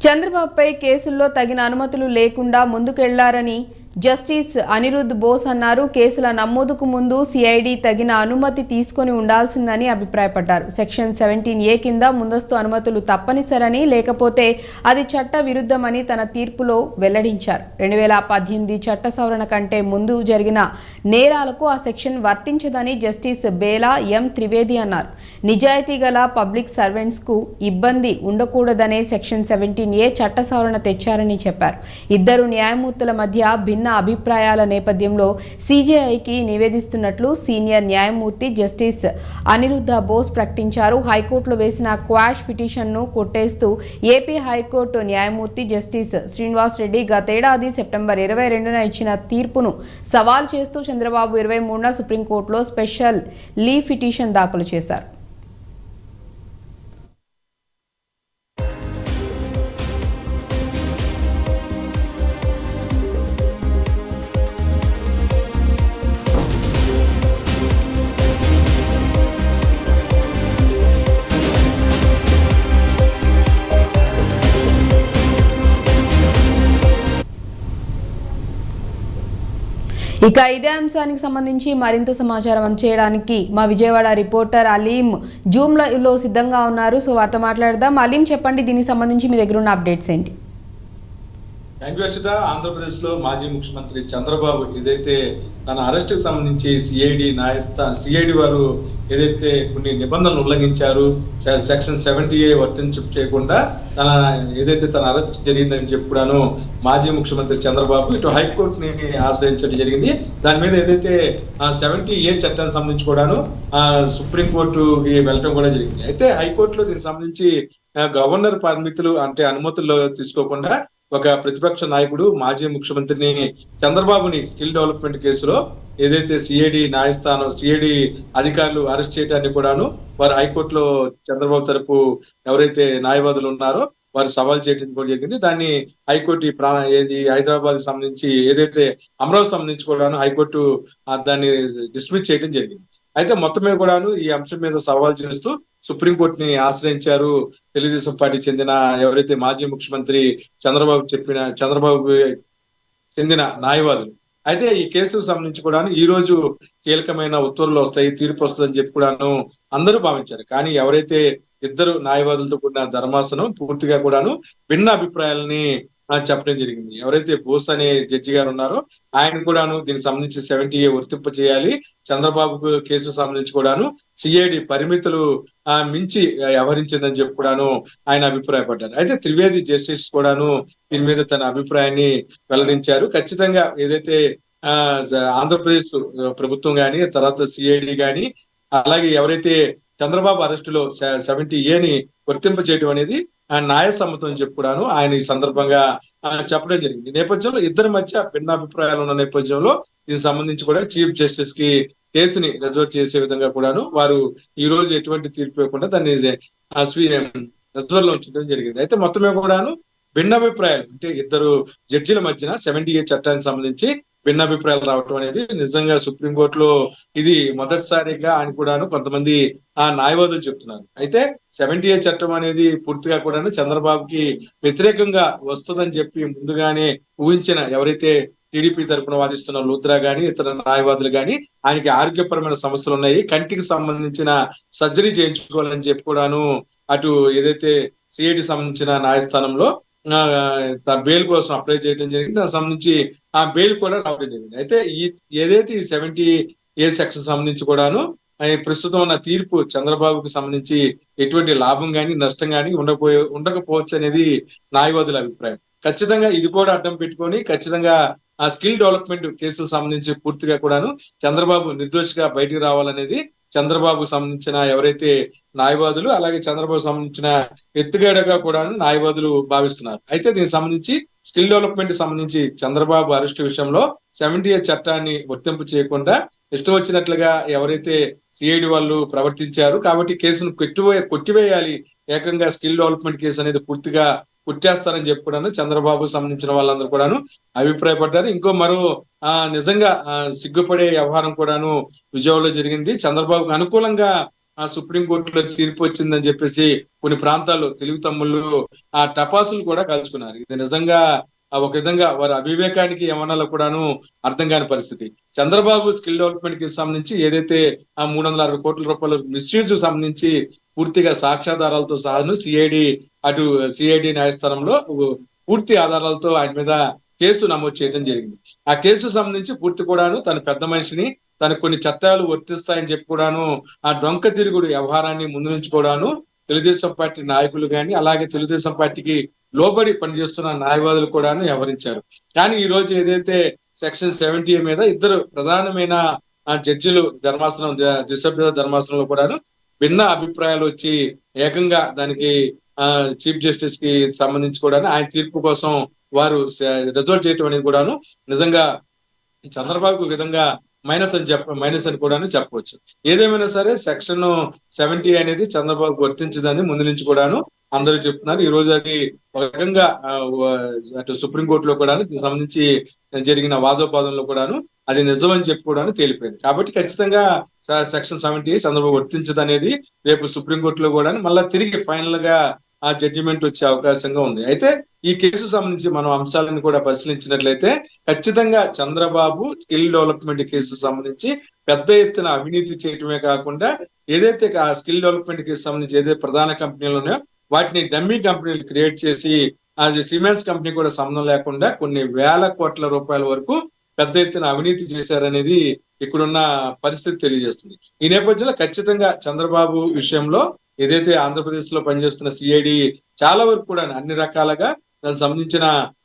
చంద్రబాబుపై కేసుల్లో తగిన అనుమతులు లేకుండా ముందుకెళ్ళారని జస్టిస్ అనిరుద్ బోస్ అన్నారు కేసుల నమోదుకు ముందు సిఐడి తగిన అనుమతి తీసుకొని ఉండాల్సిందని అభిప్రాయపడ్డారు. సెక్షన్ సెవెంటీన్ ఏ కింద ముందస్తు అనుమతులు తప్పనిసరని లేకపోతే అది చట్ట విరుద్ధమని తన తీర్పులో వెల్లడించారు. రెండు వేల పద్దెనిమిది చట్ట సవరణ కంటే ముందు జరిగిన నేరాలకు ఆ సెక్షన్ వర్తించదని జస్టిస్ బేలా ఎం త్రివేది అన్నారు. నిజాయితీ గల పబ్లిక్ సర్వెంట్స్కు ఇబ్బంది ఉండకూడదనే సెక్షన్ సెవెంటీన్ ఏ చట్ట సవరణ తెచ్చారని చెప్పారు. ఇద్దరు న్యాయమూర్తుల మధ్య భిన్న అభిప్రాయాల నేపథ్యంలో సీజేఐకి నివేదిస్తున్నట్లు సీనియర్ న్యాయమూర్తి జస్టిస్ అనిరుద్ధ బోస్ ప్రకటించారు. హైకోర్టులో వేసిన క్వాష్ పిటిషన్ను కొట్టేస్తూ ఏపీ హైకోర్టు న్యాయమూర్తి జస్టిస్ శ్రీనివాస్ రెడ్డి గతేడాది సెప్టెంబర్ ఇరవై రెండున ఇచ్చిన తీర్పును సవాల్ చేస్తూ చంద్రబాబు ఇరవై మూడున సుప్రీంకోర్టులో స్పెషల్ లీవ్ పిటిషన్ దాఖలు చేశారు. ఇక ఇదే అంశానికి సంబంధించి మరింత సమాచారం అందచేయడానికి మా విజయవాడ రిపోర్టర్ అలీం జూమ్లో సిద్ధంగా ఉన్నారు. సో వారితో మాట్లాడదాం. అలీం చెప్పండి దీనికి సంబంధించి మీ దగ్గర ఉన్న అప్డేట్స్ ఏంటి? వెంకటేశ్వర ఆంధ్రప్రదేశ్లో మాజీ ముఖ్యమంత్రి చంద్రబాబు ఏదైతే తన అరెస్ట్కు సంబంధించి సిఐడి న్యాయస్థాన సిఐడి వారు ఏదైతే కొన్ని నిబంధనలు ఉల్లంఘించారు సె- సెక్షన్ సెవెంటీ ఏ వర్తించ చేయకుండా తన ఏదైతే తన అరెస్ట్ జరిగిందని చెప్పుడాను మాజీ ముఖ్యమంత్రి చంద్రబాబు ఇటు హైకోర్టుని ఆశ్రయించడం జరిగింది. దాని మీద ఏదైతే సెవెంటీ ఏ చట్టానికి సంబంధించి కూడాను ఆ, సుప్రీంకోర్టుకి వెళ్ళటం కూడా జరిగింది. అయితే హైకోర్టులో దీనికి సంబంధించి గవర్నర్ పరిమితులు అంటే అనుమతులు తీసుకోకుండా ఒక ప్రతిపక్ష నాయకుడు మాజీ ముఖ్యమంత్రిని చంద్రబాబుని స్కిల్ డెవలప్మెంట్ కేసులో ఏదైతే సిఐడి న్యాయస్థానం సిఐడి అధికారులు అరెస్ట్ చేయడాన్ని కూడాను వారు హైకోర్టులో చంద్రబాబు తరపు ఎవరైతే న్యాయవాదులు ఉన్నారో వారు సవాల్ చేయడం కూడా జరిగింది. దాన్ని హైకోర్టు ప్రా ఏది హైదరాబాద్ సంబంధించి ఏదైతే అమరావతి సంబంధించి కూడాను హైకోర్టు దాన్ని డిస్మిస్ చేయడం జరిగింది. అయితే మొత్తమే కూడాను ఈ అంశం మీద సవాల్ చేస్తూ సుప్రీంకోర్టుని ఆశ్రయించారు తెలుగుదేశం పార్టీ చెందిన ఎవరైతే మాజీ ముఖ్యమంత్రి చంద్రబాబు చెప్పిన చంద్రబాబు చెందిన న్యాయవాదులు అయితే ఈ కేసుకు సంబంధించి కూడాను ఈ రోజు కీలకమైన ఉత్తర్వులు వస్తాయి తీర్పు వస్తుందని చెప్పి కూడాను అందరూ భావించారు. కానీ ఎవరైతే ఇద్దరు న్యాయవాదులతో కూడిన ధర్మాసనం పూర్తిగా కూడాను భిన్న అభిప్రాయాలని చెప్పడం జరిగింది. ఎవరైతే బోస్ అనే జడ్జి గారు ఉన్నారో ఆయన కూడాను దీనికి సంబంధించి సెవెంటీ ఏ వర్తింప చేయాలి. చంద్రబాబుకు కేసు సంబంధించి కూడాను సిఐడి పరిమితులు ఆ, మించి వ్యవహరించిందని చెప్పి కూడాను ఆయన అభిప్రాయపడ్డారు. అయితే త్రివేది జస్టిస్ కూడాను దీని మీద తన అభిప్రాయాన్ని వెల్లడించారు. ఖచ్చితంగా ఏదైతే ఆ ఆంధ్రప్రదేశ్ ప్రభుత్వం గాని తర్వాత సిఐడి గాని అలాగే ఎవరైతే చంద్రబాబు అరెస్టులో సెవెంటీ ఏని వర్తింప చేయడం అనేది న్యాయసమ్మతం అని చెప్పి కూడాను ఆయన ఈ సందర్భంగా ఆ, చెప్పడం జరిగింది. నేపథ్యంలో ఇద్దరి మధ్య భిన్నాభిప్రాయాలు ఉన్న నేపథ్యంలో దీనికి సంబంధించి కూడా చీఫ్ జస్టిస్కి కేసుని రిజర్వ్ చేసే విధంగా కూడాను వారు ఈ రోజు ఎటువంటి తీర్పు ఇవ్వకుండా దాన్ని ఆ, రిజర్వ్లో ఉంచడం జరిగింది. అయితే మొత్తమే కూడాను భిన్నాభిప్రాయాలు. అంటే ఇద్దరు జడ్జిల మధ్యన సెవెంటీ ఏ చట్టానికి సంబంధించి భిన్నాభిప్రాయాలు రావటం అనేది నిజంగా సుప్రీంకోర్టులో ఇది మొదటిసారిగా అని కూడాను కొంతమంది ఆ న్యాయవాదులు చెప్తున్నారు. అయితే సెవెంటీ ఏ చట్టం అనేది పూర్తిగా కూడాను చంద్రబాబుకి వ్యతిరేకంగా వస్తుందని చెప్పి ముందుగానే ఊహించిన ఎవరైతే టీడీపీ తరఫున వాదిస్తున్న లూత్రా గాని ఇతర న్యాయవాదులు గాని ఆయనకి ఆరోగ్యపరమైన సమస్యలు ఉన్నాయి. కంటికి సంబంధించిన సర్జరీ చేయించుకోవాలని చెప్పి కూడాను అటు ఏదైతే సిఐటి సంబంధించిన న్యాయస్థానంలో బెయిల్ కోసం అప్లై చేయడం జరిగింది. దానికి సంబంధించి ఆ బెయిల్ కూడా రావడం జరిగింది. అయితే ఈ ఏదైతే ఈ సెవెంటీ ఏ సెక్షన్ సంబంధించి కూడాను ప్రస్తుతం ఉన్న తీర్పు చంద్రబాబుకు సంబంధించి ఎటువంటి లాభం గాని నష్టం కానీ ఉండకపోయే ఉండకపోవచ్చు అనేది న్యాయవాదుల అభిప్రాయం. ఖచ్చితంగా ఇది కూడా అడ్డం పెట్టుకొని ఖచ్చితంగా ఆ స్కిల్ డెవలప్మెంట్ కేసులకు సంబంధించి పూర్తిగా కూడాను చంద్రబాబు నిర్దోషిగా బయటికి రావాలనేది చంద్రబాబు సంబంధించిన ఎవరైతే న్యాయవాదులు అలాగే చంద్రబాబు సంబంధించిన ఎత్తుగడగా కూడా న్యాయవాదులు భావిస్తున్నారు. అయితే దీనికి సంబంధించి స్కిల్ డెవలప్మెంట్ సంబంధించి చంద్రబాబు అరెస్ట్ విషయంలో సెవెంటీ చట్టాన్ని వర్తింపు చేయకుండా ఇష్టం వచ్చినట్లుగా ఎవరైతే సిఐడి వాళ్ళు ప్రవర్తించారు కాబట్టి కేసును కొట్టివే కొట్టివేయాలి. ఏకంగా స్కిల్ డెవలప్మెంట్ కేసు అనేది పూర్తిగా పుట్టేస్తారని చెప్పి కూడాను చంద్రబాబు సంబంధించిన వాళ్ళందరూ కూడాను అభిప్రాయపడ్డారు. ఇంకో మరో ఆ నిజంగా సిగ్గుపడే వ్యవహారం కూడాను విజయవాడలో జరిగింది. చంద్రబాబుకు అనుకూలంగా ఆ సుప్రీంకోర్టులో తీర్పు వచ్చిందని చెప్పేసి కొన్ని ప్రాంతాల్లో తెలుగు తమ్ముళ్ళు ఆ టపాసులు కూడా కాల్చుకున్నారు. ఇది నిజంగా ఒక విధంగా వారి అవివేకానికి ఏమన్నా కూడాను అర్థం కాని పరిస్థితి. చంద్రబాబు స్కిల్ డెవలప్మెంట్కి సంబంధించి ఏదైతే ఆ మూడు వందల అరవై కోట్ల రూపాయల మిస్యూజ్ సంబంధించి పూర్తిగా సాక్ష్యాధారాలతో సహాను సిఐడి అటు సిఐడి న్యాయస్థానంలో పూర్తి ఆధారాలతో ఆయన మీద కేసు నమోదు చేయడం జరిగింది. ఆ కేసు సంబంధించి పూర్తి కూడాను తన పెద్ద మనిషిని తనకు కొన్ని చట్టాలు వర్తిస్తాయని చెప్పి కూడాను ఆ డొంక తిరుగుడు వ్యవహారాన్ని ముందు నుంచి కూడాను తెలుగుదేశం పార్టీ నాయకులు గాని అలాగే తెలుగుదేశం పార్టీకి లోబడి పనిచేస్తున్న న్యాయవాదులు కూడాను వ్యవహరించారు కానీ ఈ రోజు ఏదైతే సెక్షన్ సెవెంటీ మీద ఇద్దరు ప్రధానమైన జడ్జిలు ధర్మాసనం దిశభ్య ధర్మాసనంలో కూడాను భిన్న అభిప్రాయాలు వచ్చి ఏకంగా దానికి ఆ చీఫ్ జస్టిస్కి సంబంధించి కూడా ఆయన తీర్పు కోసం వారు రిజల్ట్ చేయటం అనేది కూడాను నిజంగా చంద్రబాబు విధంగా మైనస్ అని చెప్ప మైనస్ అని కూడా చెప్పవచ్చు. ఏదేమైనా సరే సెక్షన్ సెవెంటీ అనేది చంద్రబాబు వర్తించదని ముందు నుంచి కూడాను అందరూ చెప్తున్నారు. ఈ రోజు అది ఒక రకంగా అటు సుప్రీంకోర్టులో కూడా దీనికి సంబంధించి జరిగిన వాదోపాదంలో కూడాను అది నిజం అని చెప్పి కూడా తేలిపోయింది. కాబట్టి ఖచ్చితంగా సెక్షన్ సెవెంటీ చంద్రబాబు వర్తించదు అనేది రేపు సుప్రీంకోర్టులో కూడా మళ్ళా తిరిగి ఫైనల్గా ఆ జడ్జిమెంట్ వచ్చే అవకాశంగా ఉంది. అయితే ఈ కేసు సంబంధించి మనం అంశాలను కూడా పరిశీలించినట్లయితే ఖచ్చితంగా చంద్రబాబు స్కిల్ డెవలప్మెంట్ కేసు సంబంధించి పెద్ద ఎత్తున అవినీతి చేయటమే కాకుండా ఏదైతే ఆ స్కిల్ డెవలప్మెంట్ కేసు సంబంధించి ఏదైతే ప్రధాన కంపెనీలు ఉన్నాయో వాటిని డమ్మీ కంపెనీలు క్రియేట్ చేసి ఆ సిమెంట్స్ కంపెనీ కూడా సంబంధం లేకుండా కొన్ని వేల కోట్ల రూపాయల వరకు పెద్ద ఎత్తున అవినీతి చేశారనేది ఇక్కడున్న పరిస్థితి తెలియజేస్తుంది. ఈ నేపథ్యంలో ఖచ్చితంగా చంద్రబాబు విషయంలో ఏదైతే ఆంధ్రప్రదేశ్లో పనిచేస్తున్న సిఐడి చాలా వరకు కూడా అన్ని రకాలుగా దానికి సంబంధించిన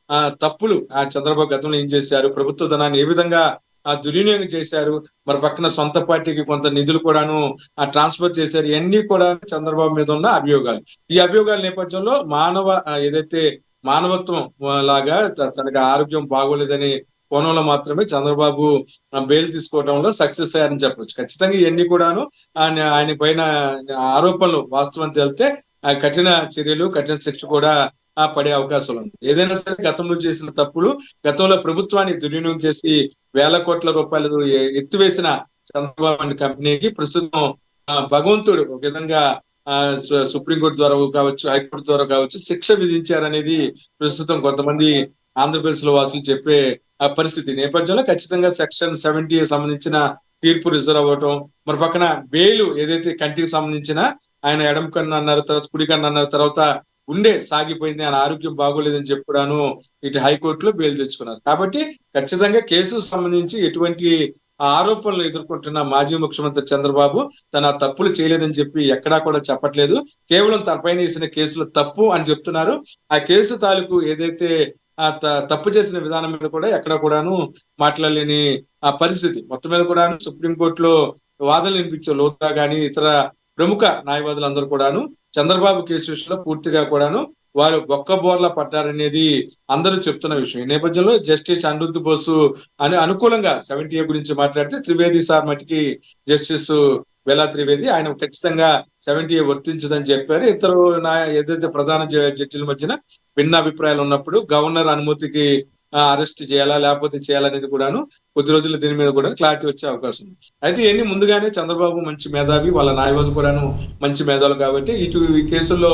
ఆ, తప్పులు ఆ చంద్రబాబు గతంలో ఏం చేశారు ప్రభుత్వ ధనాన్ని ఏ విధంగా ఆ దుర్వినియోగం చేశారు మరి పక్కన సొంత పార్టీకి కొంత నిధులు కూడాను ఆ ట్రాన్స్ఫర్ చేశారు ఇవన్నీ కూడా చంద్రబాబు మీద ఉన్న అభియోగాలు. ఈ అభియోగాల నేపథ్యంలో మానవ ఏదైతే మానవత్వం లాగా తనకు తనకి ఆరోగ్యం బాగోలేదని కోణంలో మాత్రమే చంద్రబాబు బెయిల్ తీసుకోవడంలో సక్సెస్ అయ్యారని చెప్పవచ్చు ఖచ్చితంగా ఇవన్నీ కూడాను ఆయన ఆయన పైన ఆరోపణలు వాస్తవం తెలితే ఆ కఠిన చర్యలు కఠిన శిక్ష కూడా ఆ పడే అవకాశం ఉంది ఏదైనా సరే గతంలో చేసిన తప్పులు గతంలో ప్రభుత్వాన్ని దుర్వినియోగం చేసి వేల కోట్ల రూపాయలు ఎత్తివేసిన చంద్రబాబు కంపెనీకి ప్రస్తుతం ఆ, భగవంతుడు ఒక విధంగా ఆ సు- సుప్రీంకోర్టు ద్వారా కావచ్చు హైకోర్టు ద్వారా కావచ్చు శిక్ష విధించారనేది ప్రస్తుతం కొంతమంది ఆంధ్రప్రదేశ్లో వాసులు చెప్పే ఆ పరిస్థితి. నేపథ్యంలో ఖచ్చితంగా సెక్షన్ సెవెంటీ సంబంధించిన తీర్పు రిజర్వ్ అవ్వటం మరి పక్కన బెయిల్ ఏదైతే కంటికి సంబంధించిన ఆయన ఎడమ కన్ను అన్నారు తర్వాత కుడి కన్ను అన్నారు తర్వాత ఉండే సాగిపోయింది ఆయన ఆరోగ్యం బాగోలేదని చెప్పడాను ఇటు హైకోర్టులో బెయిల్ తెచ్చుకున్నారు. కాబట్టి ఖచ్చితంగా కేసు సంబంధించి ఎటువంటి ఆరోపణలు ఎదుర్కొంటున్న మాజీ ముఖ్యమంత్రి చంద్రబాబు తన తప్పులు చేయలేదని చెప్పి ఎక్కడా కూడా చెప్పట్లేదు. కేవలం తన పైన వేసిన కేసులు తప్పు అని చెప్తున్నారు. ఆ కేసు తాలూకు ఏదైతే ఆ త- తప్పు చేసిన విధానం మీద కూడా ఎక్కడ కూడాను మాట్లాడలేని ఆ పరిస్థితి. మొత్తం మీద కూడా సుప్రీంకోర్టులో వాదనలు వినిపించే లోతుగా కానీ ఇతర ప్రముఖ న్యాయవాదులందరూ కూడాను చంద్రబాబు కేసు విషయంలో పూర్తిగా కూడాను వారు బొక్క బోర్లా పడ్డారనేది అందరూ చెప్తున్న విషయం. ఈ నేపథ్యంలో జస్టిస్ అనిరుద్ధ్ బోసు అని అనుకూలంగా సెవెంటీ ఏ గురించి మాట్లాడితే త్రివేది సార్ మటుకి జస్టిస్ వేలా త్రివేది. ఆయన ఖచ్చితంగా సెవెంటీ వర్తించదని చెప్పారు. ఇతరు నా ఏదైతే ప్రధాన జడ్జిల మధ్యన భిన్న అభిప్రాయాలు ఉన్నప్పుడు గవర్నర్ అనుమతికి అరెస్ట్ చేయాలా లేకపోతే చేయాలనేది కూడాను కొద్ది రోజులు దీని మీద కూడా క్లారిటీ వచ్చే అవకాశం ఉంది. అయితే ఇవన్నీ ముందుగానే చంద్రబాబు మంచి మేధావి వాళ్ళ న్యాయవాది కూడాను మంచి మేధావులు కాబట్టి ఇటు ఈ కేసుల్లో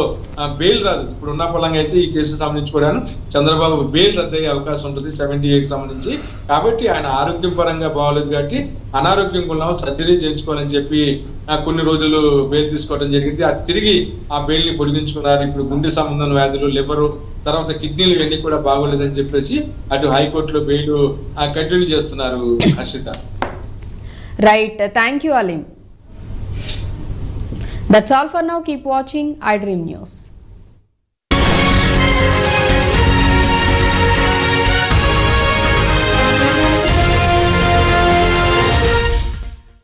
బెయిల్ రాదు. ఇప్పుడు ఉన్న పలంగా అయితే ఈ కేసు సంబంధించి కూడాను చంద్రబాబు బెయిల్ రద్దయ్యే అవకాశం ఉంటుంది సెవెంటీ కి సంబంధించి. కాబట్టి ఆయన ఆరోగ్యం పరంగా బాగోలేదు కాబట్టి అనారోగ్యం ఉన్నాం సర్జరీ చేయించుకోవాలని చెప్పి కొన్ని రోజులు బెయిల్ తీసుకోవడం జరిగింది. అది తిరిగి ఆ బెయిల్ని పొడిగించుకున్నారు. ఇప్పుడు గుండె సంబంధం వ్యాధులు లివరు తర్వాత కిడ్నీలు ఇవన్నీ కూడా బాగోలేదని చెప్పేసి అటు హైకోర్టులో బెయిల్ కంటిన్యూ చేస్తున్నారు Harshitha. Right thank you Aleem that's all for now keep watching I dream news